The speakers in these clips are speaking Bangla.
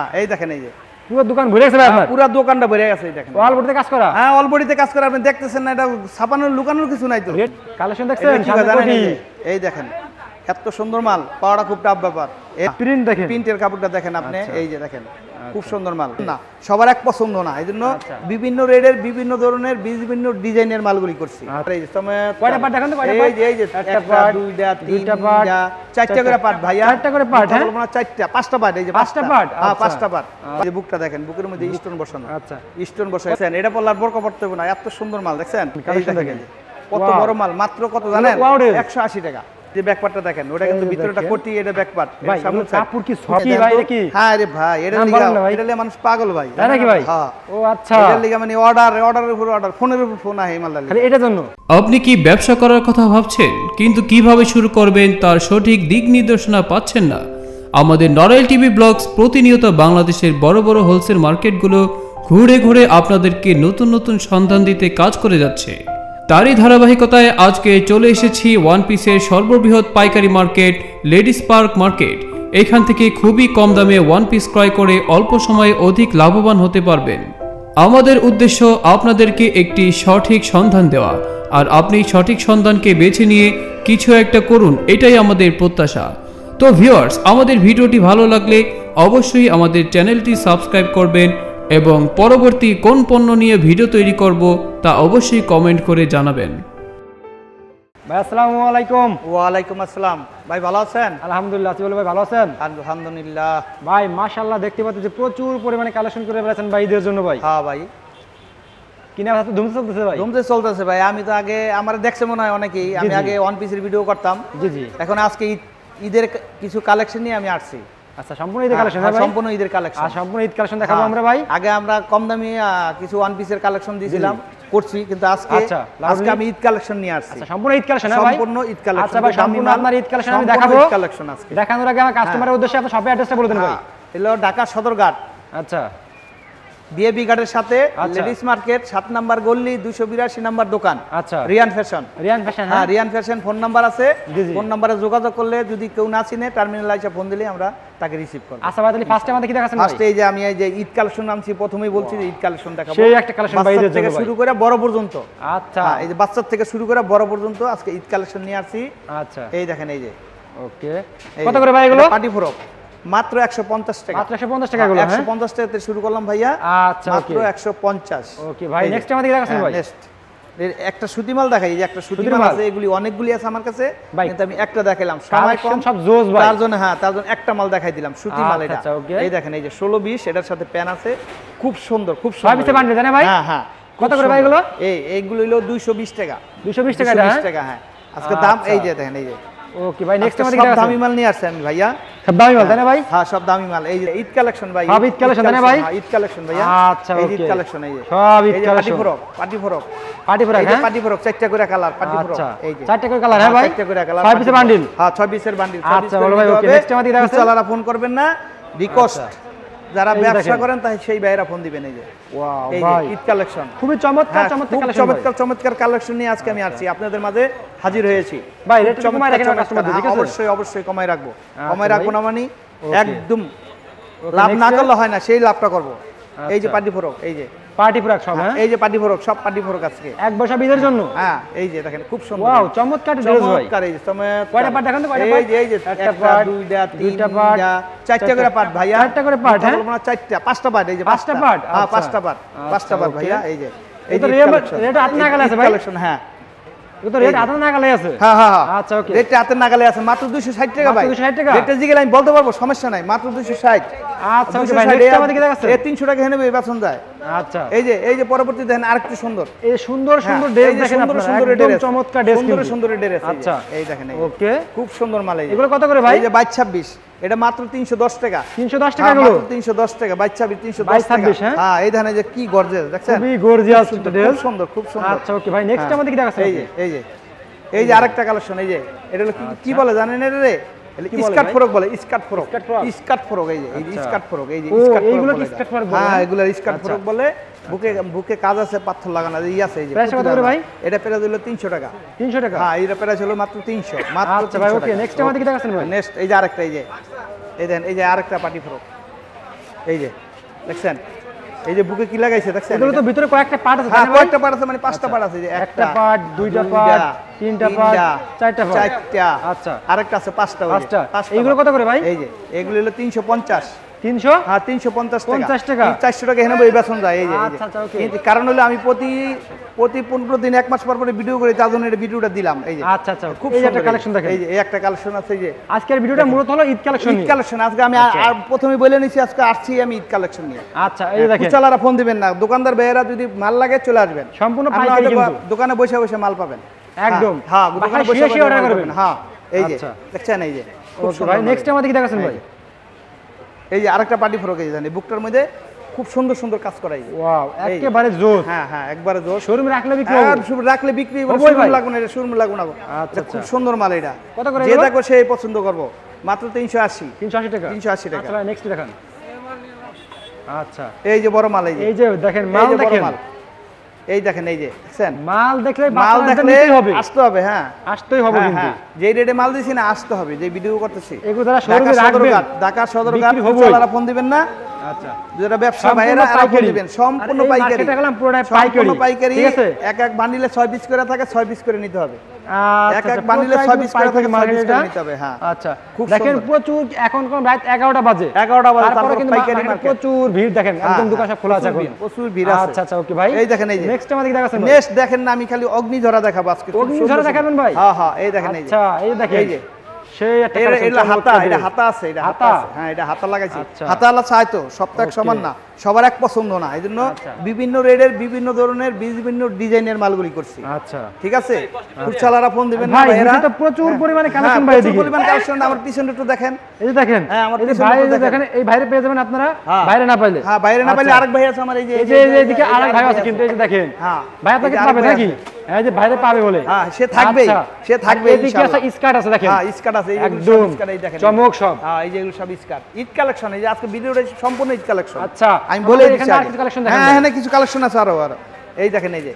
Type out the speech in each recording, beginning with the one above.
হ্যাঁ, এই দেখেন এই যে। পুরো দোকান ভরে গেছে ভাই আপনার? পুরো দোকানটা ভরে গেছে দেখেন। অলবডিতে কাজ করা? হ্যাঁ অলবডিতে কাজ করে আপনি দেখতেছেন না এটা ছাপানোর লুকানোর কিছু নাই তো। কালেকশন দেখছেন? হয় এই দেখেন এত সুন্দর মাল পাওয়াটা খুব টাফ ব্যাপার। প্রিন্ট দেখেন। প্রিন্টের কাপড়টা দেখেন আপনি আচ্ছা। এই যে দেখেন। খুব সুন্দর মাল। না সবার এক পছন্দ না এই জন্য আচ্ছা। বিভিন্ন রেডের বিভিন্ন ধরনের বিভিন্ন ডিজাইনের মালগুলি করছি। আচ্ছা। চারটা করে ভাইয়া। চারটা করে হ্যাঁ? চারটা পাঁচটা পার্ট এই যে পাঁচটা? হ্যাঁ আচ্ছা। পাঁচটা পার্ট। যে বুকটা দেখেন বুকের মধ্যে স্টোন বসানো। আচ্ছা। স্টোন বসাইছেন এটা পড়লে আর বরকা পড়তে হবে না এত সুন্দর মাল দেখছেন। কত বড় মাল মাত্র কত জানেন? একশো আশি টাকা। যে ব্যাকপার্টটা দেখেন ওটা কিন্তু ভিতরেটা কোটি এটা ব্যাকপার্ট ভাই, কাপড় কি সফট ভাই, এটা কি? হ্যাঁ রে ভাই এটা লিগা। এটা লিগা মানুষ পাগল ভাই। তাই নাকি ভাই? হ্যাঁ। ও আচ্ছা। এটা লিগা মানে অর্ডার অর্ডারের উপর অর্ডার ফোনের উপর ফোন আহে মাল খালি এটার জন্য। আপনি কি ব্যবসা করার কথা ভাবছেন কিন্তু কীভাবে শুরু করবেন তার সঠিক দিক নির্দেশনা পাচ্ছেন না। আমাদের নরেল টিভি ব্লগস প্রতিনিয়ত বাংলাদেশের বড় বড় হোলসেল মার্কেটগুলো ঘুরে ঘুরে আপনাদেরকে নতুন নতুন সন্ধান দিতে কাজ করে যাচ্ছে। তারই ধারাবাহিকতায় আজকে চলে এসেছি ওয়ান পিসের সর্ববৃহৎ পাইকারি মার্কেট লেডিস পার্ক মার্কেট এখান থেকে খুবই কম দামে ওয়ান পিস ক্রয় করে অল্প সময়ে অধিক লাভবান হতে পারবেন। আমাদের উদ্দেশ্য আপনাদেরকে একটি সঠিক সন্ধান দেওয়া। আর আপনি সঠিক সন্ধানকে বেছে নিয়ে কিছু একটা করুন, এটাই আমাদের প্রত্যাশা। তো ভিউয়ার্স আমাদের ভিডিওটি ভালো লাগলে অবশ্যই আমাদের চ্যানেলটি সাবস্ক্রাইব করবেন এবং পরবর্তী কোন পণ্য নিয়ে ভিডিও তৈরি করব তা অবশ্যই কমেন্ট করে জানাবেন। ভাই আসসালামু আলাইকুম। ওয়ালাইকুম আসসালাম। ভাই ভালো আছেন? আলহামদুলিল্লাহ আছি বলে ভাই ভালো আছেন? আলহামদুলিল্লাহ। ভাই মাশাআল্লাহ দেখতে পাচ্ছি যে প্রচুর পরিমাণে কালেকশন করে বেড়াচ্ছেন ভাই ঈদের জন্য ভাই। হ্যাঁ ভাই। কিনা হাতে ধুমতে চলতেছে ভাই। জমতে চলতেছে ভাই। আমি তো আগে আমার দেখছে মনে হয় অনেকেই। আমি। আগে ওয়ান পিসের ভিডিও করতাম। জি জি। এখন আজকে ঈদের কিছু কালেকশন নিয়ে আমি আসছি। আচ্ছা সম্পূর্ণ ঈদের কালেকশন হ্যাঁ, সম্পূর্ণ ঈদের কালেকশন আর সম্পূর্ণ ঈদ কালেকশন দেখাবো আমরা ভাই। আগে আমরা কম দামি কিছু ওয়ান পিসের কালেকশন দিয়েছিলাম করছি কিন্তু আজকে আচ্ছা, আজকে আমি ঈদ কালেকশন নিয়ে আসছি। আচ্ছা সম্পূর্ণ ঈদ কালেকশন হ্যাঁ ভাই? সম্পূর্ণ ঈদ কালেকশন আচ্ছা ভাই সম্পূর্ণ আপনার ঈদ কালেকশন আমি দেখাবো। কালেকশন আজকে। দেখানোর আগে আমার কাস্টমারের উদ্দেশ্যে আপনার শপের অ্যাড্রেসটা বলে দেন ভাই। হ্যাঁ, এলো ঢাকা সদরঘাট। আচ্ছা। বিএবি ঘাটের সাথে আচ্ছা। লেডিস মার্কেট সাত নাম্বার গল্লি দুশো বিরাশি নাম্বার দোকান। আচ্ছা। রিয়ান ফ্যাশন। রিয়ান ফ্যাশন হ্যাঁ? হ্যাঁ রিয়ান ফ্যাশন ফোন নাম্বার আছে। ফোন নাম্বারে যোগাযোগ করলে যদি কেউ না চিনে টার্মিনাল এসে ফোন দিলে আমরা তাকে রিসিভ করব। আচ্ছা ভাই তাহলে ফার্স্টে আমাদের কি দেখাচ্ছেন ফার্স্টে এই যে আমি এই যে ঈদ কালেকশন নামছি প্রথমেই বলছি যে ঈদ কালেকশন দেখাবো। সেই একটা collection ভাই থেকে শুরু করে বড় পর্যন্ত। আচ্ছা। হ্যাঁ, এই যে বাচ্চার থেকে শুরু করে বড় পর্যন্ত আজকে ঈদ কালেকশন নিয়ে আসছি। আচ্ছা। এই দেখেন এই যে। ওকে। কত করে ভাই এগুলো? Party frock. মাত্র একশো পঞ্চাশ টাকা। মাত্র 150 টাকা হ্যাঁ টাকাতে শুরু করলাম ভাইয়া। আচ্ছা মাত্র ওকে একশো পঞ্চাশ। ওকে ভাই নেক্সট আমাদের দেখাচ্ছেন ভাই? নেক্সট একটা দেখাই যে একটা? আছে এগুলি অনেকগুলি আছে আমার কাছে। কিন্তু আমি একটা দেখাইলাম। সময় কম সব জোস ভাই। তার জন্য হ্যাঁ তার জন্য একটা মাল দেখাই দিলাম আচ্ছা, এটা। আচ্ছা, এই দেখেন এই যে ষোলো বিশ এটার সাথে প্যান আছে। খুব সুন্দর খুব সুন্দর। পিসে বান্ডেল জানেন ভাই? হ্যাঁ হ্যাঁ। কত করে ভাই এগুলো? এই এইগুলো হলো দুইশো বিশ টাকা। 220 টাকা এটা, 220 হ্যাঁ? টাকা হ্যাঁ। আজকে দাম আচ্ছা। এই যে দেখেন এই যে। ওকে ভাই নেক্সট আমাদের কি দামি মাল নিয়ে ভাইয়া। সব দামি মাল তাই না ভাই? হ্যাঁ সব দামি মাল। এই যে ঈদ কালেকশন ভাই সব ঈদ কালেকশন তাই না ভাই? হ্যাঁ, ঈদ কালেকশন ভাইয়া। আচ্ছা, ওকে ঈদ কালেকশন এই যে। সব ঈদ কালেকশন। ফ্রক ফ্রক হ্যাঁ? ফ্রক চারটা করে কালার পার্টি ফ্রক আচ্ছা। এই যে। চারটে করে কালার হ্যাঁ ভাই? চারটা করে কালার পিসের বান্ডিল হ্যাঁ ছয় পিসের বান্ডিল আচ্ছা, বলো ভাই, ওকে নেক্সট আমাদের? চালারা ফোন করবেন না। রিকোয়েস্ট যারা ব্যবসা করেন তাই সেই ফোন দিবেন এই যে। ঈদ কালেকশন খুবই চমৎকার হ্যাঁ, চমৎকার চমৎকার চমৎকার কালেকশন নিয়ে আজকে আমি আসছি। আপনাদের মাঝে হাজির হয়েছি। ভাই, হ্যাঁ? অবশ্যই অবশ্যই কমায় রাখব। কমাই কমায় রাখব না মানে একদম লাভ না করলে হয় না সেই লাভটা করব। এই যে পাটি পার্টি ফোরক এই যে। পার্টি পুরাক সব হ্যাঁ এই যে পার্টি ফোরক সব পার্টি ফোরক আজকে। এক বসা বিদের জন্য? হ্যাঁ এই যে দেখেন খুব সুন্দর। ওয়াও চমৎকার ড্রেস ভাই। চমৎকার এই যে কয়টা part দেখান তো, কয়টা? যে এই যে একটা part, দুইটা তিনটা part, চারটা করে পার্ট ভাইয়া। চারটা করে কথা হ্যাঁ? বলব না, চারটা পাঁচটা পার্ট এই যে পাঁচটা part? হ্যাঁ আচ্ছা। পাঁচটা পার্ট পাঁচটা আচ্ছা, পার্ট ভাইয়া এই যে এই তো রেট- আছে ভাই? collection, হ্যাঁ। এটা তো রেট এই যে। আদা নাগালে আছে? হ্যাঁ হ্যাঁ হ্যাঁ। ওকে। রেটটা হাতের নাগালে আছে মাত্র দুইশো ষাট টাকা মাত্র ভাই। 260 টাকা? আমি বলতে পারব সমস্যা নাই মাত্র দুইশো ষাট। ওকে ভাই নেক্সট আমাদের কি দেখাচ্ছেন তিনশো টাকা বেতন যায়। আচ্ছা। এই যে এই যে পরবর্তী দেখেন আরেকটু সুন্দর। এই সুন্দর সুন্দর হ্যাঁ, ড্রেস দেখেন আপনারা সুন্দর dress। চমৎকার ড্রেস সুন্দর সুন্দর ড্রেস আচ্ছা এই দেখেন ওকে। খুব সুন্দর মাল এই এগুলো কত করে ভাই? এই যে বাইশ ছাব্বিশ। এটা মাত্র তিনশো দশ টাকা। 310 টাকা তিনশো দশ টাকা বাইশ ছাব্বিশ তিনশো দশ 22, টাকা। হ্যাঁ? হ্যাঁ এই ধানে যে কি গর্জেস দেখছেন? খুবই গর্জিয়াস খুব ড্রেস সুন্দর খুব সুন্দর আচ্ছা ওকে ভাই নেক্সট হ্যাঁ। আমাদের কি দেখাচ্ছেন এই যে এই যে এই যে আরেকটা কালেকশন এই যে এটা হলো কি- বলে জানেন এটা রে? স্কার্ট? ফরক বলে স্কার্ট ফরক স্কার্ট ফ্রক? এই যে আচ্ছা। স্কার্ট ফরক এই যে স্কার্ট ফরক এইগুলো কি স্কার্ট ফরক হ্যাঁ? এগুলো স্কার্ট আচ্ছা। ফরক বলে বুকে বুকে কাজ আছে পাথর লাগানো ই আছে এই যে প্রাইসটা কত করে ভাই? এটা প্রাইস হলো 300 টাকা 300 টাকা হ্যাঁ এটা প্রাইস হলো মাত্র 300 মাত্র আচ্ছা ভাই ওকে নেক্সট আমাদের কি দেখাচ্ছেন ভাই নেক্সট এই যে আরেকটা এই যে এই দেন এই যে আরেকটা পার্টি ফ্রক এই যে দেখছেন এই যে বুকে কি লাগাইছে দেখছেন এগুলো তো ভিতরে কয়েকটা পার্ট আছে হ্যাঁ? কয়েকটা পার্ট আছে মানে পাঁচটা পার্ট আছে যে একটা পার্ট দুইটা পার্ট তিনটা পার্ট চারটা পার্ট চারটা আচ্ছা। আরেকটা আছে পাঁচটা পাঁচটা। এইগুলো কত করে ভাই? এই যে এগুলো হলো তিনশো পঞ্চাশ তিনশো? হ্যাঁ তিনশো পঞ্চাশ 50 টাকা? চারশো টাকা এখানে বেতন যায় এই যে এই যে। আচ্ছা, আচ্ছা, okay। কিন্তু কারণ হলো আমি প্রতি প্রতি পনেরো দিন এক মাস পর পরে ভিডিও করি তার জন্য ভিডিওটা দিলাম এই যে। আচ্ছা আচ্ছা খুব এই একটা কালেকশন দেখেন। এই যে এই একটা কালেকশন আছে এই যে। আজকের ভিডিওটা মূলত হলো ঈদ কালেকশন ঈদ কালেকশন আজকে আমি আর- আর প্রথমে বলে নিছি আজকে আসছি আমি ঈদ কালেকশন নিয়ে। আচ্ছা এই দেখেন। কুচালারা ফোন দিবেন না দোকানদার ভাইয়েরা যদি মাল লাগে চলে আসবেন। সম্পূর্ণ। দোকানে বসে বসে মাল পাবেন। একদম। হ্যাঁ দোকানে বসে বসে মাল করবেন। হ্যাঁ এই যে আচ্ছা। দেখছেন এই যে। ভাই নেক্সট এই যে। আমাদের কি দেখাচ্ছেন ভাই? এই যে। আরেকটা পার্টি ফ্রক এই জানি বুকটার মধ্যে খুব সুন্দর সুন্দর কাজ করাই। ওয়াও একেবারে জোর হ্যাঁ হ্যাঁ একবারে জোর শোরুমে রাখলে বিক্রি হবে। শুধু রাখলে বিক্রি হবে শোরুম। লাগবে না এটা শোরুম লাগবে না আচ্ছা, খুব আচ্ছা। সুন্দর মাল এটা। কত করে যে দেখো সেই পছন্দ করব। মাত্র তিনশো আশি। 380 টাকা? 380 টাকা। আচ্ছা নেক্সট দেখান। আচ্ছা। এই যে বড় মাল এই যে। দেখেন মাল দেখেন। এই দেখেন এই যে দেখছেন? মাল দেখলে মাল দেখলে হবে। আসতে হবে হ্যাঁ। আসতেই হবে হ্যাঁ, কিন্তু। হ্যাঁ। যেই রেটে মাল দিছি না আসতে হবে যে ভিডিও করতেছি। এগুলো ঢাকা শোরুমে রাখবেন ঢাকা সদরঘাট বিক্রি। ফোন দিবেন না। আচ্ছা যারা ব্যবসা ভাইয়েরা দিবেন সম্পূর্ণ পাইকারি গেলাম পুরোটাই পাইকারি। পাইকারি ঠিক আছে? এক এক বান্ডিলে ছয় পিস করে থাকে ছয় পিস করে নিতে হবে আচ্ছা, এক এক বান্ডিলে পুরোটাই ছয় কিন্তু পিস করে থাকে, ছয় মার্কেট পিস করে নিতে হবে, হ্যাঁ। আচ্ছা দেখেন প্রচুর এখন কোন রাত এগারোটা বাজে 11টা বাজে, তারপরে কিন্তু পাইকারি মার্কেট। প্রচুর ভিড় দেখেন একদম হ্যাঁ, দোকান সব খোলা আছে এখন প্রচুর ভিড় আছে। আচ্ছা আচ্ছা ওকে ভাই এই দেখেন এই যে। নেক্সট আমাদের দেখাচ্ছেন? নেক্সট দেখেন না আমি খালি অগ্নিঝরা দেখাবো আজকে অগ্নিঝরা দেখাবেন ভাই? হ্যাঁ হ্যাঁ এই দেখেন এই যে আচ্ছা এই দেখেন এই যে। সেই এটা হাতা এটা হাতা আছে এটা হাতা? হ্যাঁ এটা হাতা লাগাইছি আচ্ছা। হাতা আলা চাই তো Okay. সমান না সবার এক পছন্দ না এই জন্য আচ্ছা। বিভিন্ন রেডের বিভিন্ন ধরনের বিভিন্ন ডিজাইনের মালগুলি করছি আচ্ছা ঠিক আছে ফুটসালারা ফোন দিবেন ভাই, ভাইয়েরা তো প্রচুর হ্যাঁ। পরিমাণে হ্যাঁ, ভাই এদিকে। পরিমাণ কালেকশন আমার পিছনে একটু দেখেন এই যে দেখেন হ্যাঁ, আমার পিছনে ভাই তো এই যে দেখেন। এই ভাইরে পেয়ে যাবেন আপনারা হ্যাঁ। বাইরে না পাইলে হ্যাঁ বাইরে না পাইলে আচ্ছা। আরেক ভাই আছে আমার এই যে এই যে এদিকে আরেক ভাই আছে কিন্তু এই যে দেখেন হ্যাঁ। ভাই আপনাকে পাবে নাকি এই যে বাইরে পাবে বলে। হ্যাঁ, সে থাকবেই, আচ্ছা। সে থাকবে এদিকে আছে। স্কার্ট আছে দেখেন। হ্যাঁ স্কার্ট আছে একদম। এই দেখেন। চমক সব। হ্যাঁ এই যে এগুলো সব স্কার্ট। ঈদ কালেকশন এই যে আজকে ভিডিওটা সম্পূর্ণ ঈদ কালেকশন। আচ্ছা, আমি বলে দিচ্ছি হ্যাঁ হ্যাঁ কিছু কালেকশন আছে আরও আরও। এই দেখেন এই যে।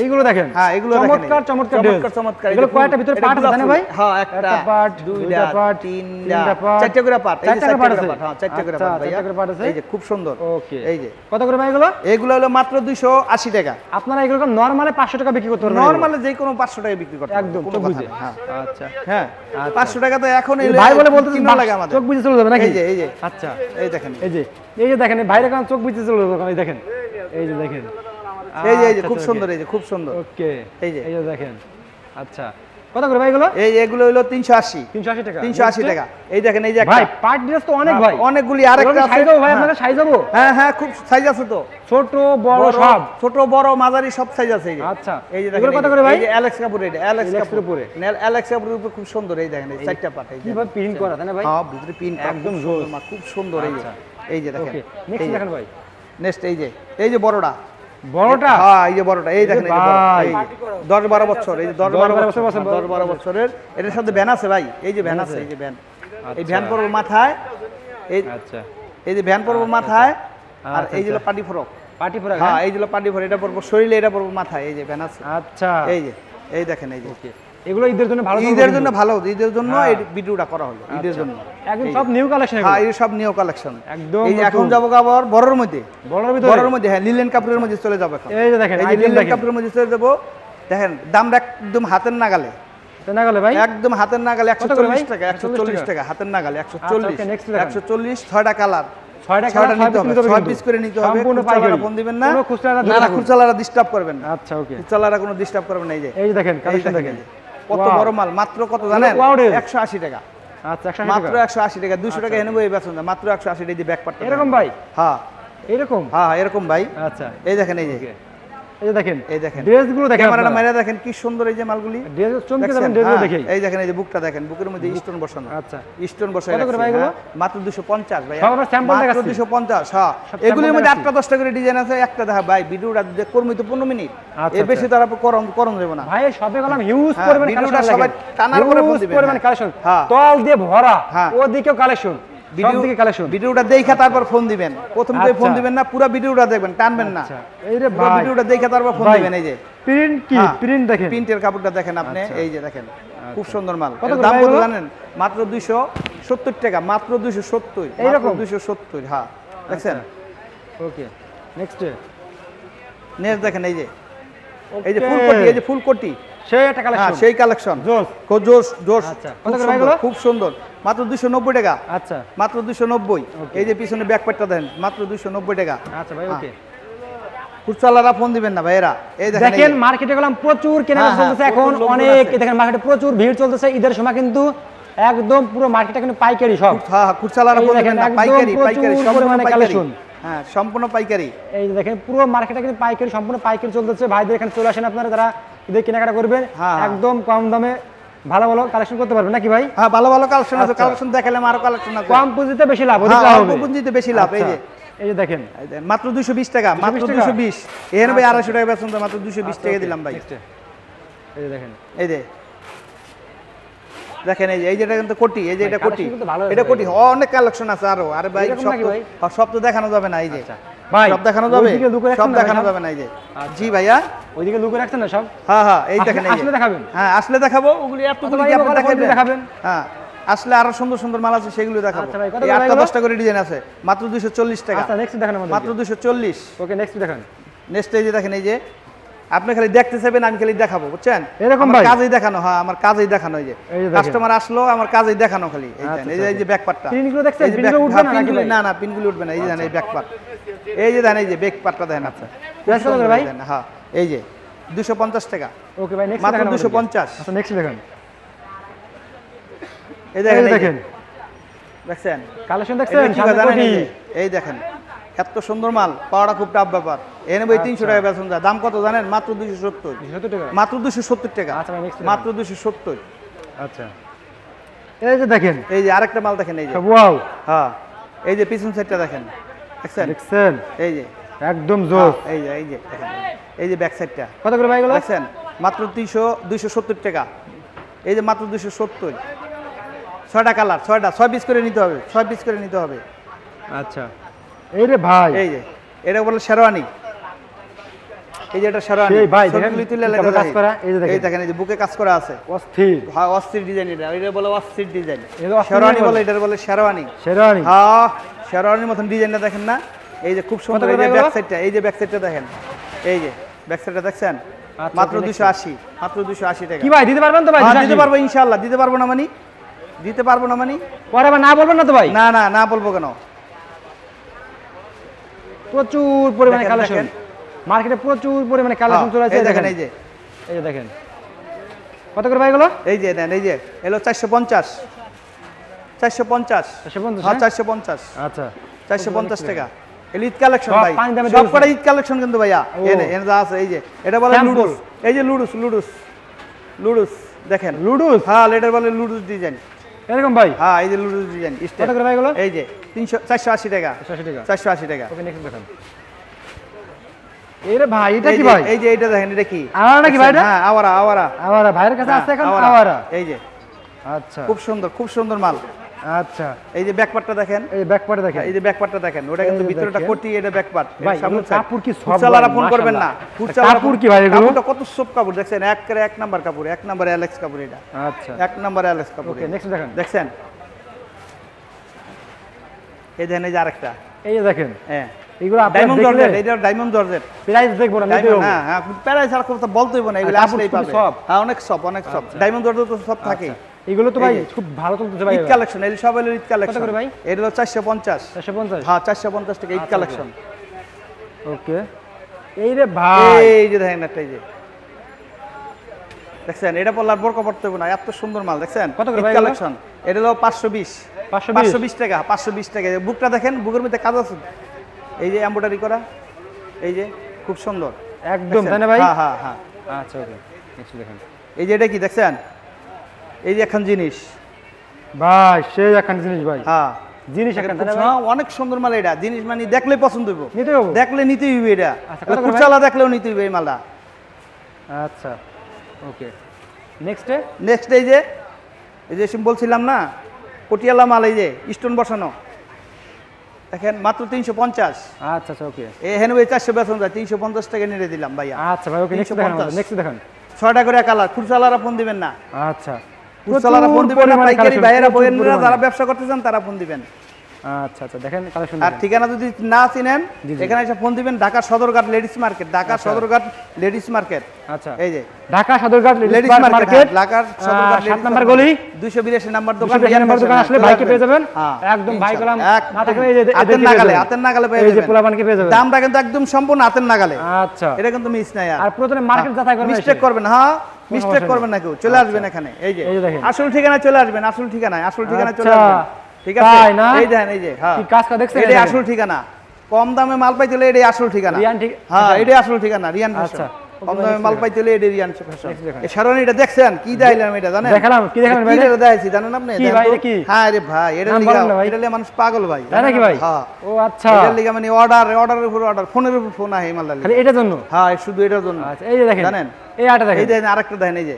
এইগুলো দেখেন। হ্যাঁ এগুলো। চমৎকার চমৎকার চমৎকার চমৎকার। এগুলো কয়টা? ভিতরে পার্ট আছে। ভাই? হ্যাঁ একটা পার্ট দুইটা পার্ট তিনটা পার্ট। চারটা করে পার্ট। এই যে চারটা করে পার্ট হ্যাঁ চারটা করে আচ্ছা, পার্ট ভাইয়া। চারটা করে পার্ট আছে? এই যে খুব সুন্দর। ওকে। এই যে। কত করে ভাই এগুলো? এগুলো হলো মাত্র 280 টাকা। আপনারা এগুলো নরমালে 500 টাকা বিক্রি করতে পারবেন। নরমালি যে কোনো 500 টাকায় বিক্রি করতে একদম কথা বুঝে। হ্যাঁ আচ্ছা। হ্যাঁ আচ্ছা। 500 টাকা তো এখন ভাই বলে বলতে কিনা লাগে আমাদের। চোখ বুঝে চলে যাবে নাকি? এই যে এই যে। আচ্ছা। এই দেখেন। এই যে এই যে দেখেন এই ভাইরে কারণ চোখ বুঝে চলে যাবে। এই দেখেন এই যে দেখেন। এই যে এই যে আচ্ছা, খুব আচ্ছা, সুন্দর এই যে খুব সুন্দর। ওকে এই যে। এই যে দেখেন আচ্ছা। কত করে ভাই এগুলো? এই এগুলো হলো 380 380 টাকা। 380 টাকা। এই দেখেন এই যে ভাই পার্ট ড্রেস তো অনেক হ্যাঁ, ভাই। অনেকগুলি আরেকটা আছে। সাইজ ভাই হ্যাঁ। আপনাদের সাইজ হব হ্যাঁ হ্যাঁ খুব সাইজ আছে তো। ছোট বড় সব। ছোট বড় মাঝারি সব সাইজ আছে এই যে। আচ্ছা। এই যে দেখেন কত করে ভাই? এই যে অ্যালেক্স কাপুর এটা অ্যালেক্স কাপুর কাপুরে। নেল অ্যালেক্স কাপুরের উপর খুব সুন্দর এই দেখেন এই চারটা পাট এই যে। কীভাবে প্রিন্ট করা তাই না ভাই? হ্যাঁ ভিতরে পিন একদম একদম জোস। খুব সুন্দর এই যে। আচ্ছা। এই যে দেখেন নেক্সট দেখেন ভাই। নেক্সট এই যে এই যে বড়টা। বড়টা হ্যাঁ এই যে বড়টা এই দেখেন এই। দশ বারো বছর এই দশ বারো বছর দশ বারো বছরের এটার সাথে ভ্যান আছে ভাই এই যে ভ্যান আছে এই যে ভ্যান এই আচ্ছা। ভ্যান পর্ব মাথায় এই আচ্ছা এই যে ভ্যান পর্ব মাথায় আর আচ্ছা, এই যে আচ্ছা। পাটি ফরক পার্টি পরা হ্যাঁ এই যে পাটি ফরক এটা পর্ব শরীরে এটা পর্ব মাথায় এই যে ভ্যান আছে আচ্ছা এই যে এই দেখেন এই যে এগুলো ঈদের জন্য ভালো ঈদের জন্য ভালো ঈদের জন্য হ্যাঁ। এই ভিডিওটা করা হলো ঈদের জন্য। একদম সব নিউ কালেকশন হ্যাঁ এই সব নিউ কালেকশন একদম এই এখন। যাব আবার বড়র মধ্যে। বড়র ভিতরে? বড়র মধ্যে হ্যাঁ লিলেন কাপড়ের মধ্যে চলে যাব এখন। এই যে দেখেন এই লিলেন কাপড়ের মধ্যে চলে যাব। দেখেন দামটা একদম হাতের নাগালে। তো না গেলে ভাই? একদম হাতের নাগালে একশো কত করে ভাই? চল্লিশ টাকা 140 টাকা। হাতের নাগালে একশো আচ্ছা, চল্লিশ। okay, next দেখান। একশো চল্লিশ ছয়টা কালার। ছয়টা ছয়টা কালার নিতে হবে ছয় পিস করে নিতে হবে সম্পূর্ণ পাইকারি। ফোন দিবেন না। কোনো না ডিস্টার্ব করবেন না। আচ্ছা ওকে খুচরালারা কোনো ডিস্টার্ব করবেন না এই যে। এই দেখেন কালেকশন দেখেন। দেখেন। কত বড় মাল? মাত্র কত জানেন? একশো আশি টাকা। আচ্ছা মাত্র একশো আশি টাকা। দুশো টাকা এনে বই বেচন মাত্র একশো আশি টাকা দিয়ে ব্যাক পার্ট এরকম ভাই? হ্যাঁ। এরকম? হ্যাঁ এরকম ভাই। আচ্ছা। এই দেখেন এই যে। এই যে দেখেন এই দেখেন ড্রেস দেখেন ক্যামেরাটা মেরে দেখেন কি সুন্দর এই যে মালগুলি ড্রেস চমকে যাবেন ড্রেসগুলো হ্যাঁ, এই দেখেন এই যে বুকটা দেখেন বুকের মধ্যে স্টোন বসানো আচ্ছা স্টোন বসানো কত করে ভাই এগুলো? মাত্র দুশো পঞ্চাশ ভাই সব আমার sample মাত্র দেখাচ্ছি। দুশো পঞ্চাশ হ্যাঁ সব এগুলির মধ্যে দেখাচ্ছি। আটটা দশটা করে ডিজাইন আছে একটা দেখা ভাই ভিডিওটা কর্মী তো পনেরো মিনিট আচ্ছা, এর বেশি আচ্ছা। তারা করণ করণ দেবো না ভাই সবে গেলাম হিউজ হ্যাঁ, পরিমাণ ভিডিওটা কালেকশন সবাই টানার করে ফোন দিবেন, পরিমাণ হ্যাঁ। কালেকশন হ্যাঁ। তল দিয়ে ভরা হ্যাঁ। ওদিকেও কালেকশন সব ভিডিও দিকে কালেকশন ভিডিওটা দেখা তারপর ফোন দিবেন। প্রথম থেকে ফোন আচ্ছা। দিবেন না পুরো ভিডিওটা দেখবেন টানবেন না। আচ্ছা। এই রে পুরো ভাই ভিডিওটা দেখে তারপর ফোন দিবেন এই যে। প্রিন্ট কি? হ্যাঁ, প্রিন্ট দেখেন। প্রিন্টের কাপড়টা দেখেন আপনি আচ্ছা। এই যে দেখেন খুব সুন্দর মাল। কত দাম কত জানেন? মাত্র দুইশো সত্তর টাকা মাত্র দুইশো সত্তর এইরকম? দুইশো সত্তর হ্যাঁ। দেখছেন? ওকে নেক্সট নেক্সট দেখেন এই যে। এই যে ফুল কোটি এই যে ফুল কোটি সেই একটা হ্যাঁ কালেকশন সেই কালেকশন জোস। জোস জোস। আচ্ছা। খুব সুন্দর, মাত্র দুশো নব্বই টাকা। আচ্ছা। মাত্র দুশো নব্বই। এই যে পিছনে ব্যাকপ্যাকটা দেন মাত্র দুশো নব্বই টাকা। আচ্ছা ভাই হ্যাঁ। ওকে। খুচরালারা ফোন দিবেন না ভাইয়েরা। এই দেখেন এই দেখেন যে। মার্কেটে গেলাম প্রচুর কেনাবেচা হ্যাঁ, হ্যাঁ, চলতেছে এখন অনেক দেখেন মার্কেটে প্রচুর ভিড় চলতেছে ঈদের সময় কিন্তু একদম পুরো মার্কেটটা কিন্তু পাইকারি সব। হ্যাঁ হ্যাঁ খুচরালারা ফোন দিবেন না পাইকারি পাইকারি হ্যাঁ সম্পূর্ণ পাইকারি। এই দেখেন পুরো মার্কেটটা কিন্তু পাইকারি সম্পূর্ণ পাইকারি চলতেছে। ভাইদের এখানে চলে আসেন আপনারা যারা ঈদের কেনাকাটা করবেন হ্যাঁ। একদম কম দামে ভালো ভালো কালেকশন করতে পারবেন নাকি ভাই হ্যাঁ ভালো ভালো কালেকশন আছে আচ্ছা। কালেকশন দেখালাম আরও কালেকশন আছে কম পুঁজিতে বেশি লাভ অধিক হ্যাঁ, লাভ হবে। পুঁজিতে বেশি লাভ, এই আচ্ছা, যে। এই যে দেখেন মাত্র দুশো বিশ টাকা মাত্র 220 দুশো টাকা? বিশ ভাই আচ্ছা। আড়াইশো টাকা বেতন দেয়, মাত্র দুশো বিশ আচ্ছা, টাকা দিলাম ভাই এই যে দেখেন এই যে দেখেন এই যে এই যে এটা কিন্তু কোটি এই যে এটা কোটি এটা কোটি অনেক কালেকশন আছে আরও আরে ভাই সব তো ভাই? সব তো দেখানো যাবে না এই যে আচ্ছা। ভাই, সব দেখানো যাবে? সব দেখানো যাবে না এই যে। জি ভাইয়া? ওইদিকে লুকে রাখছেন না সব? হ্যাঁ হ্যাঁ এই আসলে- দেখেন আসলে দেখাবেন? হ্যাঁ আসলে দেখাবো। ওগুলি এতগুলি কি আপনি দেখাবেন? দেখাবেন? হ্যাঁ আসলে আরও সুন্দর সুন্দর মাল আছে সেগুলো দেখাবো। আচ্ছা এই আটটা দশটা করে ডিজাইন আছে মাত্র দুশো চল্লিশ টাকা। আচ্ছা নেক্সট দেখেন মাত্র দুশো চল্লিশ। ওকে নেক্সট দেখান। নেক্সট এই যে দেখেন এই যে আপনি খালি দেখতে চাইবেন আমি খালি দেখাবো বুঝছেন? এরকম কাজেই দেখানো হ্যাঁ আমার কাজেই দেখানো এই যে। যে দেখেন। কাস্টমার আসলো আমার কাজেই দেখানো খালি এই আচ্ছা, দেন, এই যে এই যে ব্যাক পার্টটা পিনগুলো দেখছেন? পিনগুলো উঠবে হ্যাঁ, না পিনগুলো- আচ্ছা। না না পিনগুলো উঠবে না এই যে দেন এই ব্যাক পার্ট এই যে দেন এই যে ব্যাক পার্টটা দেন আচ্ছা। ভাই? হ্যাঁ এই যে দুশো পঞ্চাশ টাকা। ওকে ভাই নেক্সট মাত্র দেখেন 250 আচ্ছা নেক্সট দেখেন। এই দেখেন যে যে, দেখেন। দেখছেন? কালেকশন দেখছেন জানেন যে, এই দেখেন। এত সুন্দর মাল পাওয়াটা খুব টাফ ব্যাপার। এনে ভাই তিনশো টাকা বেতন যায়। দাম কত জানেন? মাত্র দুশো সত্তর। টাকা। মাত্র দুশো সত্তর টাকা। আচ্ছা মাত্র দুশো সত্তর। আচ্ছা। এই যে দেখেন। এই যে আরেকটা মাল দেখেন এই যে। ওয়াও হ্যাঁ এই যে পিছন সাইডটা দেখেন। দেখছেন? এই যে। একদম হ্যাঁ, জোস। এই যে এই যে দেখেন। এই যে ব্যাক সাইডটা কত করে ভাই দেখছেন? মাত্র দুইশো দুইশো সত্তর টাকা। এই যে মাত্র দুশো সত্তর। ছয়টা কালার ছয়টা। ছয় পিস করে নিতে হবে। ছয় পিস করে নিতে হবে। আচ্ছা। এই রে ভাই। এই যে এটা বলে শেরওয়ানি। এই যে এটা শেরওয়ানি। সেই ভাই, দেখেন, কাজ করা, এই যে দেখেন। এই দেখেন এই যে বুকে কাজ করা আছে। অস্থির। হ্যাঁ অস্থির ডিজাইন এটা। এটা বলে অস্থির ডিজাইন শেরওয়ানি বলে? এটার বলে শেরওয়ানি। শেরওয়ানি। হ্যাঁ শেরওয়ানির মতন ডিজাইনটা দেখেন না? এই যে খুব সুন্দর এই যে ব্যাক সাইডটা এই যে ব্যাক সাইডটা দেখেন। এই যে ব্যাক সাইডটা দেখছেন? আচ্ছা, মাত্র okay, next দুশো আশি মাত্র দুশো আশি টাকা। কি ভাই দিতে পারবেন তো ভাই? হ্যাঁ, দিতে পারব ইনশাআল্লাহ। দিতে পারব না মানি? দিতে পারব না মানি? পরে না বলবেন না তো ভাই? না না না বলব কেন? প্রচুর পরিমাণে কালেকশন। মার্কেটে প্রচুর পরিমাণে কালেকশন হ্যাঁ, চলে আছে দেখেন এই যে। এই যে দেখেন। কত করে ভাই এগুলো? এই যে নেন এই যে। এলো চারশো পঞ্চাশ। চারশো পঞ্চাশ। 450, হ্যাঁ হ্যাঁ? চারশো পঞ্চাশ। আচ্ছা। চারশো পঞ্চাশ টাকা। ঈদ কালেকশন ভাই। পানি সব কটা ঈদ কালেকশন কিন্তু ভাইয়া। এনে এনে যা আছে এই যে। এটা বলে। লুডুস। এই যে লুডুস লুডুস। লুডুস দেখেন। লুডুস? হ্যাঁ এটার বলে লুডুস ডিজাইন। এরকম ভাই? হ্যাঁ এই যে লুডু ডিজাইন কত করে ভাই এগুলো? এই যে তিনশো চারশো আশি টাকা। 480 টাকা। চারশো আশি টাকা। ওকে নেক্সট দেখান। এরে ভাই এটা কি ভাই? এই যে এটা দেখেন এটা কি? আওয়ারা নাকি ভাই এটা? হ্যাঁ আওয়ারা আওয়ারা। আওয়ারা ভাইয়ের কাছে হ্যাঁ, আছে এখন আওয়ারা। আওয়ারা। এই যে। আচ্ছা। খুব সুন্দর খুব সুন্দর মাল। আচ্ছা এই যে ব্যাকপার্টটা দেখেন। এই ব্যাকপার্টে দেখেন। এই যে ব্যাকপার্টটা দেখেন ওটা কিন্তু ভিতরটা কোটি এটা ব্যাকপার্ট ভাই, কাপড় কি ফুটসালারা ফোন করবেন না। ফুটসালারা কাপড় কি ভাই এগুলো? কাপড়টা কত সব কাপড় এক করে এক নাম্বার কাপড় এক নাম্বার অ্যালেক্স কাপড় এটা। আচ্ছা। এক নাম্বার অ্যালেক্স কাপড় ওকে নেক্সট দেখেন। এই দেখেন এই যে আরেকটা। এই যে দেখেন। হ্যাঁ। এগুলো ডায়মন্ড জর্জেট এটা ডায়মন্ড জর্জেট প্রাইস দেখব না নিতে ডায়মন্ড হবে। হ্যাঁ হ্যাঁ কথা বলতেই না এগুলো আসলেই পাবে। soft। হ্যাঁ অনেক সব অনেক সব। ডায়মন্ড জর্জেট তো সব থাকে আচ্ছা। এগুলো তো ভাই খুব ভালো চলতেছে ভাই ঈদ কালেকশন এই সব হলো ঈদ কালেকশন করে ভাই? এটা হলো চারশো পঞ্চাশ। চারশো পঞ্চাশ? হ্যাঁ চারশো পঞ্চাশ টাকা ঈদ আচ্ছা, কালেকশন ওকে। এই রে ভাই। এই যে দেখেন একটা এই যে। দেখছেন এটা পড়লে আর বোরকা পড়তে হবে না এত সুন্দর মাল দেখছেন? কত করে ভাই? কালেকশন এটা হলো পাঁচশো বিশ। 520 টাকা পাঁচশো বিশ টাকা। এই বুকটা দেখেন বুকের মধ্যে কাজ আছে। এই যে এম্ব্রয়ডারি করা এই যে খুব সুন্দর। একদম তাই না ভাই? হ্যাঁ হ্যাঁ হ্যাঁ। আচ্ছা ওকে দেখেন। এই যে এটা কি দেখছেন? এই যে এখন জিনিস। ভাই সেই একখান জিনিস ভাই। হ্যাঁ। জিনিস ভাই? অনেক সুন্দর মাল এটা। জিনিস মানে দেখলে পছন্দ হইব। দেখলে নিতেই হইবে এটা। আচ্ছা, ভাই? কুচালা দেখলেও নিতে হইবে এই মালটা। আচ্ছা ওকে। নেক্সটে নেক্সট এই যে এই যে বলছিলাম না? পটিয়ালা মাল এই যে স্টোন বসানো। দেখেন মাত্র তিনশো পঞ্চাশ। আচ্ছা আচ্ছা ওকে। এ হেন ভাই চারশো বেতন যায় তিনশো পঞ্চাশ টাকা নিয়ে দিলাম ভাইয়া। আচ্ছা ভাই ওকে নেক্সট দেখেন 350 ছয়টা করে কালার খুচরালারা ফোন দিবেন না। আচ্ছা। খুচরালারা ফোন দিবেন পাইকারি ভাইয়েরা যারা ব্যবসা করতে চান তারা ফোন দিবেন। আচ্ছা আচ্ছা দেখেন কালেকশন আর ঠিকানা যদি না চিনেন। এখানে এসে ফোন দিবেন Dhaka Sadarghat ladies market Dhaka Sadarghat ladies market আচ্ছা। এই যে। ঢাকা সদরঘাট লেডিস মার্কেট আহ, সদরঘাট সাত নাম্বার গলি। নাম্বার দোকান নাম্বার দোকান আসলে ভাইকে পেয়ে যাবেন? একদম ভাই কলাম না থাকলে এই যে হাতের নাগালে হাতের নাগালে পেয়ে এই যে যাবেন। পেয়ে যাবেন? দামটা কিন্তু একদম সম্পূর্ণ হাতের নাগালে। আচ্ছা। এটা কিন্তু মিস নাই আর। প্রথমে মার্কেট যাচাই করবেন মিস্টেক করবেন হ্যাঁ মিস্টেক করবেন না কেউ। চলে আসবেন এখানে। এই যে। এই। আসল ঠিকানায় চলে আসবেন আসল ঠিকানায় আসল ঠিকানায় চলে আচ্ছা। আসবেন। ঠিক আছে? তাই না? এই দেখেন এই যে হ্যাঁ। কি দেখছেন? এটাই আসল ঠিকানা। কম দামে মাল পাইতে হলে এটাই আসল ঠিকানা। রিয়ান ঠিক- হ্যাঁ এটাই আসল ঠিকানা রিয়ান আচ্ছা। কম দামে মাল পাইতে হলে এটাই রিয়ান ফ্যাশন। এই দেখছেন? কি দেখাইলাম এটা জানেন? দেখালাম, কি দেখালেন ভাই? এটা দেখাইছি জানেন আপনি? কি ভাই, এটা কি? হ্যাঁ রে ভাই এটা লিগা। এটা লিগা মানুষ পাগল ভাই। তাই নাকি ভাই? হ্যাঁ। ও আচ্ছা। এটার লিগা মানে অর্ডার অর্ডারের উপর অর্ডার ফোনের উপর ফোন আহে মাল খালি এটার জন্য? হ্যাঁ শুধু এটার জন্য। আচ্ছা এই যে দেখেন। জানেন? এই আটা দেখেন। এই দেখেন আরেকটা দেখেন এই যে।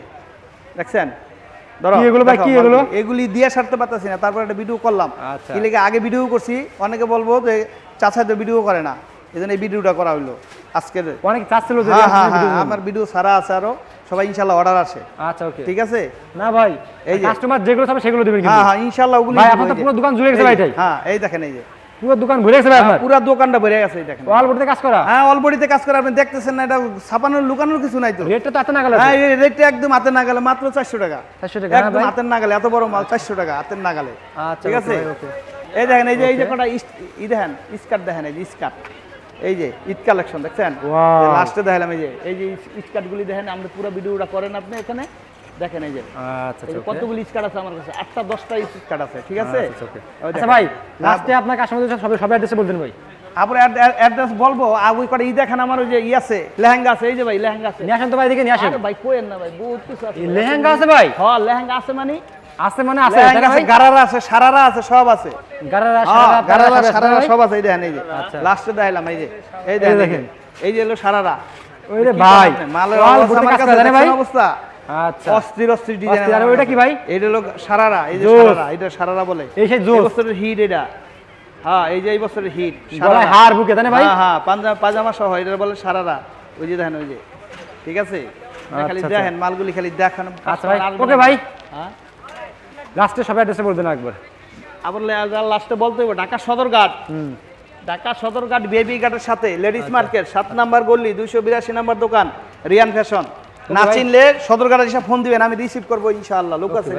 দেখছেন? এগুলো ভাই, কি এগুলো? এগুলি দিয়ে সারতে পারতেছি না তারপর একটা ভিডিও করলাম। আচ্ছা। কি লেগে আগে ভিডিও করছি অনেকে বলব যে চাচা তো ভিডিও করে না এই জন্য এই ভিডিওটা করা হইল। আজকের অনেক চাচ্ছিল হ্যাঁ হ্যাঁ হ্যাঁ। আমার ভিডিও সারা আছে আরও সবাই ইনশাল্লাহ অর্ডার আসে। আচ্ছা ওকে ঠিক আছে? না ভাই এই কাস্টমার যেগুলো সেগুলো দিবেন কিন্তু। হ্যাঁ হ্যাঁ ওগুলি ভাই, আপনার। পুরো দোকান জুড়ে গেছে এই ভাই হ্যাঁ এই দেখেন এই যে। পুরো দোকান ভরে গেছে ভাই আপনার? পুরো দোকানটা ভরে গেছে দেখেন। অল বডিতে কাজ করা? হ্যাঁ অলবডিতে কাজ করে আপনি দেখতেছেন না এটা ছাপানোর লুকানোর কিছু নাই তো। রেটটা তো এত না গেল হ্যাঁ এই রেটটা একদম হাতের নাগালে মাত্র চারশো টাকা। 400 টাকা, হ্যাঁ একদম। হাতের নাগালে এত বড় মাল চারশো টাকা হাতের নাগালে। আচ্ছা, ঠিক ওকে আছে এই দেখেন এই যে এই যে। কটা ই দেখেন স্কার্ট দেখেন এই যে স্কার্ট। এই যে ঈদ কালেকশন দেখছেন? লাস্টে দেখালাম এই যে এই যে স্কার্ট গুলি দেখেন আমরা পুরো ভিডিওটা করেন আপনি এখানে। দেখেন এই যে। আচ্ছা আচ্ছা কতগুলি স্কার্ট আছে আমার কাছে? আটটা দশটা স্কার্ট আছে ঠিক আছে? আচ্ছা, আচ্ছা। ভাই লাস্টে আপনার কাস্টমার সবাই সবাই অ্যাড্রেসে বলতেন ভাই। তারপরে অ্যাড্রেস বলব? আর ওই কটা ই দেখেন আমার ওই যে ই আছে লেহেঙ্গা আছে এই যে ভাই লেহেঙ্গা আছে। নিয়ে আসেন তো ভাই দেখে নিয়ে আসেন। ভাই কোয়েন না ভাই বহুত কিছু আছে লেহেঙ্গা আছে ভাই? হ্যাঁ লেহেঙ্গা আছে মানে? আছে মানে আছে আছে গারারা আছে সারারা আছে সব আছে। গারারা হ্যাঁ, সারারা গারারা সারারা সব আছে এই দেখেন এই যে। আচ্ছা। লাস্টে দেখাইলাম এই যে। এই দেখেন এই যে, হলো সারারা। ওই রে ভাই। মালের অবস্থা আমার কাছে অবস্থা। আচ্ছা। অস্থির অস্থির ডিজাইন আর ওইটা কি ভাই? এটা হলো সারারা এই যে সারারা এটা সারারা বলে। এই সেই জোস। বছরের হিট এটা। হ্যাঁ এই যে এই বছরের হিট গলায় হার বুকে তাই না ভাই? হ্যাঁ হ্যাঁ পাঞ্জামা পাজামা সহ এটা বলে সারারা। ওই যে দেখেন ওই যে। ঠিক আছে? খালি আচ্ছা, আচ্ছা। দেখেন মালগুলি খালি দেখান। আচ্ছা ভাই, ওকে ভাই। হ্যাঁ? লাস্টে সবাই অ্যাড্রেসে বলতেন একবার আবার লাস্টে বলতে হবে ঢাকা সদরঘাট। হুম। ঢাকা সদরঘাট বেবি ঘাটের সাথে লেডিস মার্কেট সাত নাম্বার গল্লি দুইশো বিরাশি নাম্বার দোকান রিয়ান ফ্যাশন। না চিনলে সদরঘাট এসে ফোন দিবেন আমি রিসিভ করব ইনশাআল্লাহ। লোক আছে